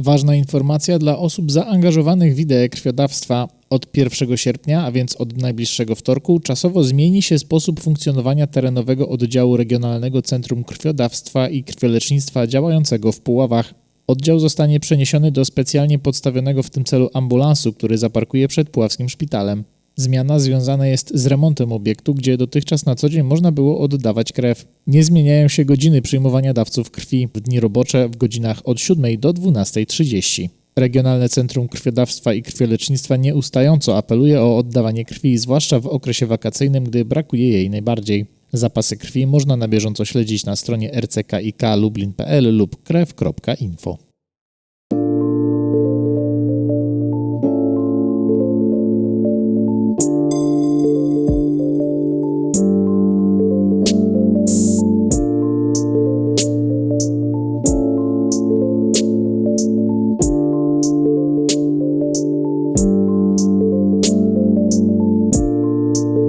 Ważna informacja dla osób zaangażowanych w ideę krwiodawstwa. Od 1 sierpnia, a więc od najbliższego wtorku, czasowo zmieni się sposób funkcjonowania terenowego oddziału Regionalnego Centrum Krwiodawstwa i Krwiolecznictwa działającego w Puławach. Oddział zostanie przeniesiony do specjalnie podstawionego w tym celu ambulansu, który zaparkuje przed Puławskim Szpitalem. Zmiana związana jest z remontem obiektu, gdzie dotychczas na co dzień można było oddawać krew. Nie zmieniają się godziny przyjmowania dawców krwi w dni robocze w godzinach od 7 do 12.30. Regionalne Centrum Krwiodawstwa i Krwiolecznictwa nieustająco apeluje o oddawanie krwi, zwłaszcza w okresie wakacyjnym, gdy brakuje jej najbardziej. Zapasy krwi można na bieżąco śledzić na stronie rckik lublin.pl lub krew.info.